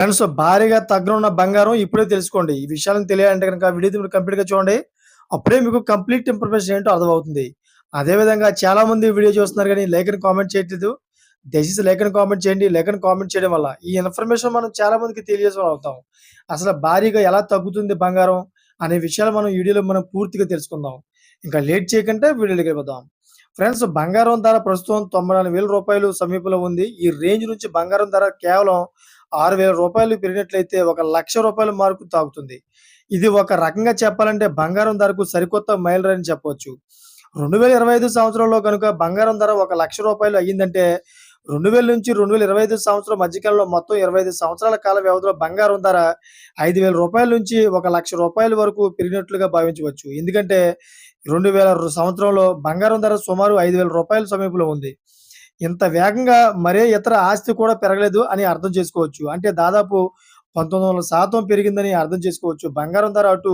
Friends భారీగా తగ్గనున్న బంగారం ఇప్పుడే తెలుసుకోండి. ఈ విషయాలను తెలియాలంటే గనక వీడియో కంప్లీట్‌గా చూడండి. అప్పుడే మీకు కంప్లీట్ ఇన్ఫర్మేషన్ ఏంటో అర్థమవుతుంది. అదే విధంగా చాలా మంది వీడియో చూస్తున్నారు కానీ లేఖను కామెంట్ చేయట్లేదు. దయచేసి లేఖను కామెంట్ చేయండి. లైక్ కామెంట్ చేయడం వల్ల ఈ ఇన్ఫర్మేషన్ మనం చాలా మందికి తెలియజేసేవాళ్ళం అవుతాం. అసలు భారీగా ఎలా తగ్గుతుంది బంగారం అనే విషయాలు మనం వీడియోలో మనం పూర్తిగా తెలుసుకుందాం. ఇంకా లేట్ చేయకుండా వీడియోలోకి వెళ్ళిపోదాం. ఫ్రెండ్స్ బంగారం ధర ప్రస్తుతం తొంభై రూపాయలు సమీపంలో ఉంది. ఈ రేంజ్ నుంచి బంగారం ధర కేవలం ఆరు వేల రూపాయలు పెరిగినట్లయితే ఒక లక్ష రూపాయల మార్కు తాగుతుంది ఇది ఒక రకంగా చెప్పాలంటే బంగారం ధరకు సరికొత్త మైలురాయి అని చెప్పొచ్చు. 2025 సంవత్సరంలో గనుక బంగారం ధర ఒక లక్ష రూపాయలు అయ్యిందంటే 2000 నుంచి 2025 సంవత్సరం మధ్యకాలంలో మొత్తం ఇరవై ఐదు సంవత్సరాల కాల వ్యవధిలో బంగారం ధర ఐదు వేల రూపాయల నుంచి ఒక లక్ష రూపాయల వరకు పెరిగినట్లుగా భావించవచ్చు. ఎందుకంటే 2000 సంవత్సరంలో బంగారం ధర సుమారు ఐదు వేల రూపాయల సమీపంలో ఉంది. ఇంత వేగంగా మరే ఇతర ఆస్తి కూడా పెరగలేదు అని అర్థం చేసుకోవచ్చు. అంటే దాదాపు 1900% పెరిగిందని అర్థం చేసుకోవచ్చు. బంగారం ధర అటు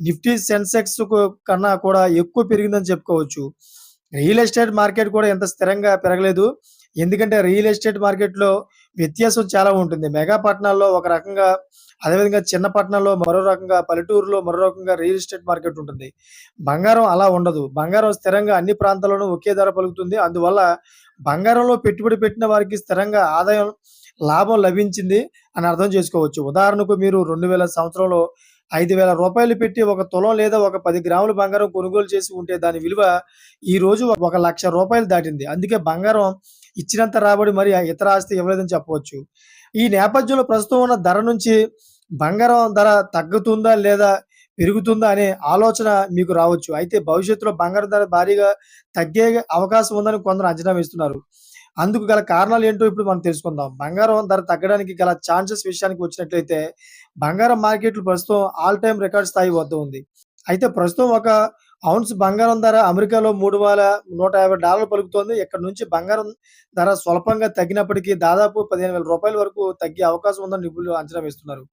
నిఫ్టీ, సెన్సెక్స్ కన్నా కూడా ఎక్కువ పెరిగిందని చెప్పుకోవచ్చు. రియల్ ఎస్టేట్ మార్కెట్ కూడా ఇంత స్థిరంగా పెరగలేదు. ఎందుకంటే రియల్ ఎస్టేట్ మార్కెట్‌లో వ్యత్యాసం చాలా ఉంటుంది. మెగా పట్టణాల్లో ఒక రకంగా, అదేవిధంగా చిన్న పట్టణాల్లో మరో రకంగా, పల్లెటూరులో మరో రకంగా రియల్ ఎస్టేట్ మార్కెట్ ఉంటుంది. బంగారం అలా ఉండదు. బంగారం స్థిరంగా అన్ని ప్రాంతాల్లోనూ ఒకే ధర పలుకుతుంది. అందువల్ల బంగారంలో పెట్టుబడి పెట్టిన వారికి స్థిరంగా ఆదాయం, లాభం లభించింది అని అర్థం చేసుకోవచ్చు. ఉదాహరణకు మీరు 2000 సంవత్సరంలో ఐదు వేల రూపాయలు పెట్టి ఒక తులం లేదా ఒక పది గ్రాముల బంగారం కొనుగోలు చేసి ఉంటే దాని విలువ ఈ రోజు ఒక లక్ష రూపాయలు దాటింది. అందుకే బంగారం ఇచ్చినంత రాబడి మరి ఇతర ఆస్తి ఇవ్వలేదని చెప్పవచ్చు. ఈ నేపథ్యంలో ప్రస్తుతం ఉన్న ధర నుంచి బంగారం ధర తగ్గుతుందా? లేదా పెరుగుతుందా? అనే ఆలోచన మీకు రావచ్చు. అయితే భవిష్యత్తులో బంగారం ధర భారీగా తగ్గే అవకాశం ఉందని కొందరు అంచనా వేస్తున్నారు. అందుకు గల కారణాలు ఏంటో ఇప్పుడు మనం తెలుసుకుందాం. బంగారం ధర తగ్గడానికి గల ఛాన్సెస్ విషయానికి వచ్చినట్లయితే బంగారం మార్కెట్లు ప్రస్తుతం ఆల్ టైమ్ రికార్డ్ స్థాయి వద్ద ఉంది. అయితే ప్రస్తుతం ఒక ఔన్స్ బంగారం ధర అమెరికాలో $3,150 పలుకుతోంది. ఇక్కడ నుంచి బంగారం ధర స్వల్పంగా తగ్గినప్పటికీ దాదాపు పదిహేను వేల రూపాయల వరకు తగ్గే అవకాశం ఉందని నిపుణులు అంచనా వేస్తున్నారు.